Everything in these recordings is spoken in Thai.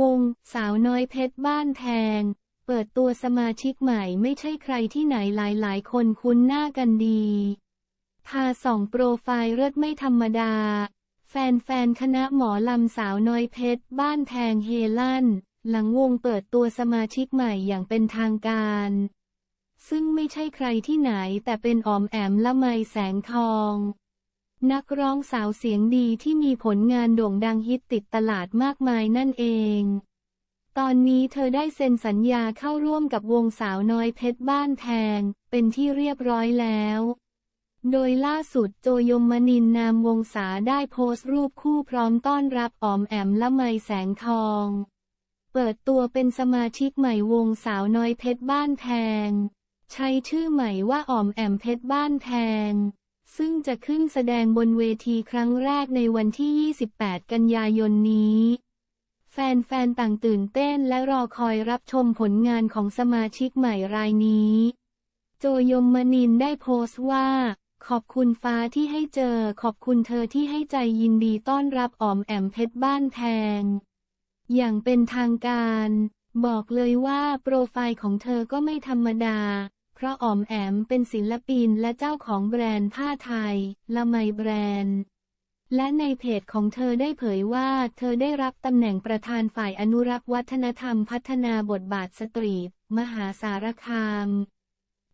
วง สาวน้อยเพชรบ้านแทงเปิดตัวสมาชิกใหม่ไม่ใช่ใครที่ไหนหลายๆ คนคุ้นหน้ากันดี พาส่องโปรไฟล์เลิศไม่ธรรมดา แฟนๆ คณะหมอลำสาวน้อยเพชรบ้านแทงเฮลั่น หลังวงเปิดตัวสมาชิกใหม่อย่างเป็นทางการ ซึ่งไม่ใช่ใครที่ไหนแต่เป็นออมแอมละไมแสงทอง นักร้องสาวเสียงดีที่มีผลงานโด่งดังฮิตติดตลาดมากมายนั่นเอง ตอนนี้เธอได้เซ็นสัญญาเข้าร่วมกับวงสาวน้อยเพชรบ้านแทงเป็นที่เรียบร้อยแล้ว โดยล่าสุดโจยมนินนามวงศาได้โพสต์รูปคู่พร้อมต้อนรับออมแอมละไมแสงทอง เปิดตัวเป็นสมาชิกใหม่วงสาวน้อยเพชรบ้านแพง ใช้ชื่อใหม่ว่าออมแอมเพชรบ้านแพง ซึ่งจะขึ้นแสดงบนเวทีครั้งแรกในวันที่ 28 กันยายนนี้ แฟนๆ ต่างตื่นเต้นและรอคอยรับชมผลงานของสมาชิกใหม่รายนี้ โจยมมนินได้โพสต์ว่า ขอบคุณฟ้าที่ให้เจอ ขอบคุณเธอที่ให้ใจยินดีต้อนรับออมแอมเพชรบ้านแพง อย่างเป็นทางการ บอกเลยว่าโปรไฟล์ของเธอก็ไม่ธรรมดา ราะออมแอมเป็นศิลปินและเจ้าของแบรนด์ผ้าไทย ละไมแบรนด์ และในเพจของเธอได้เผยว่า เธอได้รับตำแหน่งประธานฝ่ายอนุรักษ์วัฒนธรรมพัฒนาบทบาทสตรีท มหาสารคาม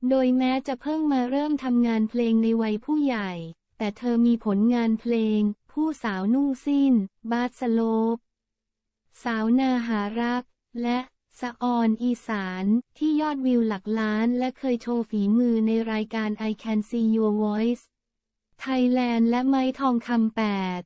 โดยแม้จะเพิ่งมาเริ่มทำงานเพลงในวัยผู้ใหญ่ แต่เธอมีผลงานเพลง ผู้สาวนุ่งสิ้น บาสสโลป สาวนาหารัก และ สะออนอีสานที่ยอดวิวหลักล้านและเคยโชว์ฝีมือในรายการ I Can See Your Voice Thailand และไม้ทองคำแปด